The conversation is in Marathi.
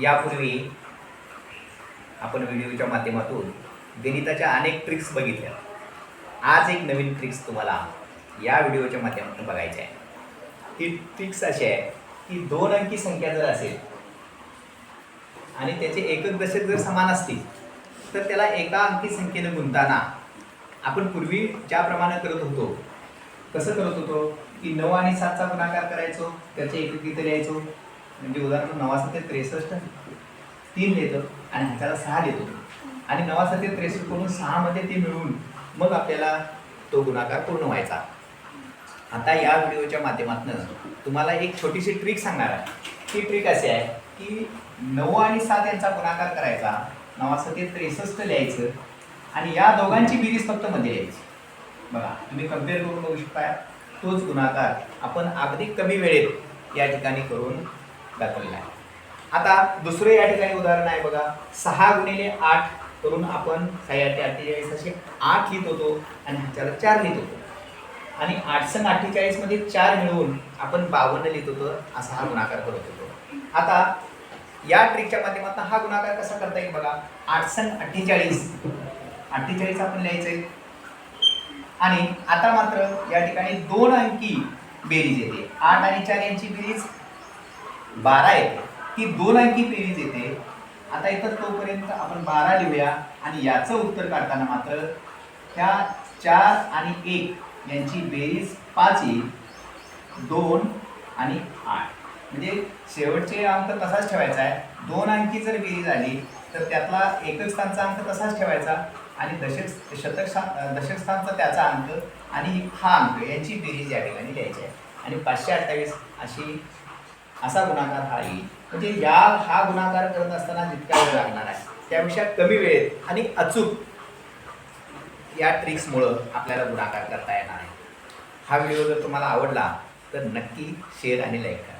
यापूर्वी आपण व्हिडिओच्या माध्यमातून गणिताच्या अनेक ट्रिक्स बघितल्या. आज एक नवीन ट्रिक्स तुम्हाला या व्हिडिओच्या माध्यमातून बघायची आहे. ही ट्रिक्स अशी आहे की दोन अंकी संख्या जर असेल आणि त्याचे एकक दशक जर समान असतील तर त्याला एका अंकी संख्येने गुंतताना आपण पूर्वी ज्याप्रमाणे करत होतो कसं करत होतो की नऊ आणि सातचा गुणाकार करायचो त्याचे एकक इथे लिहायचो म्हणजे उदाहरण नवासा ते त्रेसष्ट तीन देतं आणि ह्याच्याला सहा देतो. आणि नवासा ते त्रेसष्ट करून सहामध्ये ते मिळून मग आपल्याला तो गुणाकार पूर्ण व्हायचा. आता या व्हिडिओच्या माध्यमातून तुम्हाला एक छोटीशी ट्रिक सांगणार आहे. ती ट्रिक अशी आहे की नऊ आणि सात यांचा गुणाकार करायचा नवासा ते त्रेसष्ट लिहायचं आणि या दोघांची बेरीज फक्त मध्ये लिहायची. बघा तुम्ही कंपेअर करून बघू शकता तोच गुणाकार आपण अगदी कमी वेळेत या ठिकाणी करून दाखवलेला आहे. आता दुसरं या ठिकाणी उदाहरण आहे बघा. सहा गुणिले आठ करून आपण काही अठ्ठेचाळीस असे आठ लिहित होतो आणि ह्याच्याला चार लिहित होतो. आणि आठ अठ्ठेचाळीसमध्ये अठ्ठेचाळीसमध्ये चार मिळवून आपण बावन्न लिहित होतो असा हा गुणाकार करत होतो. आता या ट्रिकच्या माध्यमातून हा गुणाकार कसा करता येईल बघा? आठ अठ्ठेचाळीस अठ्ठेचाळीस आपण लिहायचंय. आणि आता मात्र या ठिकाणी दोन अंकी बेरीज येते. आठ आणि चार यांची बेरीज बारा येते ती दोन अंकी बेरीज येते. आता इथं तोपर्यंत आपण बारा लिहूया आणि याचं उत्तर काढताना मात्र त्या चार आणि एक यांची बेरीज पाच येईल. दोन आणि आठ. म्हणजे शेवटचे अंक तसाच ठेवायचा आहे. दोन अंकी जर बेरीज आली तर त्यातला एकच स्थानचा अंक तसाच ठेवायचा आणि दशक शतक दशकस्थानचा दशक स्थानचा त्याचा अंक आणि हा अंक यांची बेरीज या ठिकाणी लिहायची आहे. आणि पाचशे अठ्ठावीस अशी असा गुणाकार हा येईल. म्हणजे या हा गुणाकार करत असताना जितका वेळ लागणार आहे त्यापेक्षा कमी वेळेत आणि अचूक या ट्रिक्समुळं आपल्याला गुणाकार करता येणार आहे. हा व्हिडिओ जर तुम्हाला आवडला तर नक्की शेअर आणि लाईक करा.